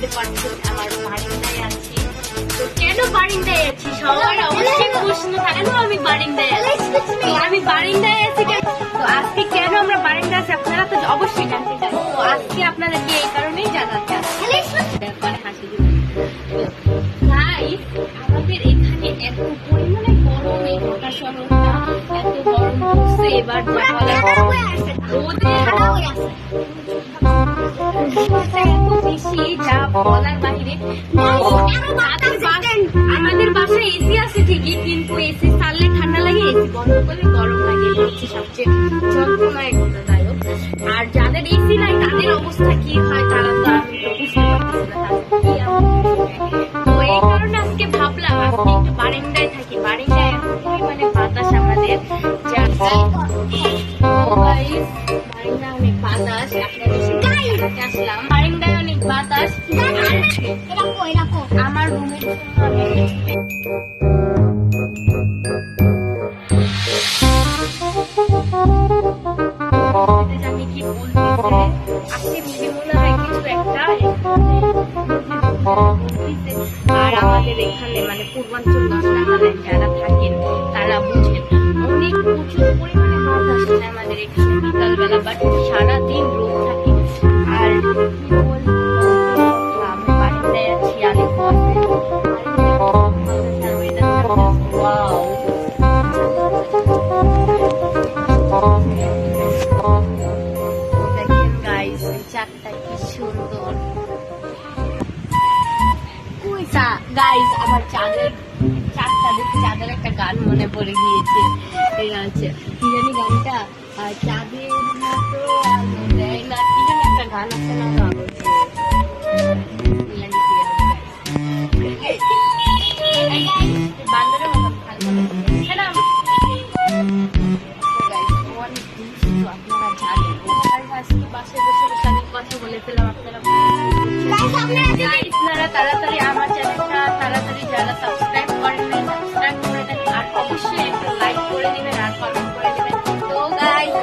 বুঝতে পারছ, আমার বারিন্দায় আছি। তো কেন বারিন্দায় আছি? সবার অবশ্যই প্রশ্ন কেন আমি বারিন্দায় আছি? আমি বারিন্দায় আছি কেন? তো আজকে কেন আমরা বারিন্দায় আছি আপনারা তো অবশ্যই জানতে চান। তো আজকে আপনাদেরকে এই কারণেই জানাতে মানে হাসি এবার এত যা বলার বাইরে আমাদের বাসায় এসি আছে ঠিকই, কিন্তু এসি চাললে ঠান্ডা লাগে এসি বন্ধ করলে গরম লাগে। হচ্ছে সবচেয়ে যন্ত্রণায় দায়ক আর যাদের এসি নাই, তাদের অবস্থা কি হয় তারা তো আমি বুঝতে পারতেছি না। তো এই কারণে আজকে ভাবলাম, আজকে একটু বারিন্দায় থাকি। বারিন্দায় পরিমাণে বাতাস আমাদের ও অনেক বাতাস। আপনাদের আসলাম। এখানে মানে পূর্বাঞ্চল নাগাল্যান্ড যারা আমাদের এখানে বিকালবেলা বাট সারাদিন রোদ চারটা কি সুন্দর। গাইস আমার চাঁদের চারটা দেখে চাঁদের একটা গান মনে পড়ে গিয়েছে। ঠিক আছে, কি জানি গানটা? চাঁদের মতো দেয় না। কি জানি একটা গান আছে না আপনারা জানেন বসে বসে কথা বলে ফেলাম আপনারা আপনারা তাড়াতাড়ি আমার চ্যানেলটা তাড়াতাড়ি যারা সাবস্ক্রাইব করেন নাই সাবস্ক্রাইব করে দেন আর অবশ্যই একটা লাইক করে দিবেন আর কমেন্ট করে দিবেন। তো গাইস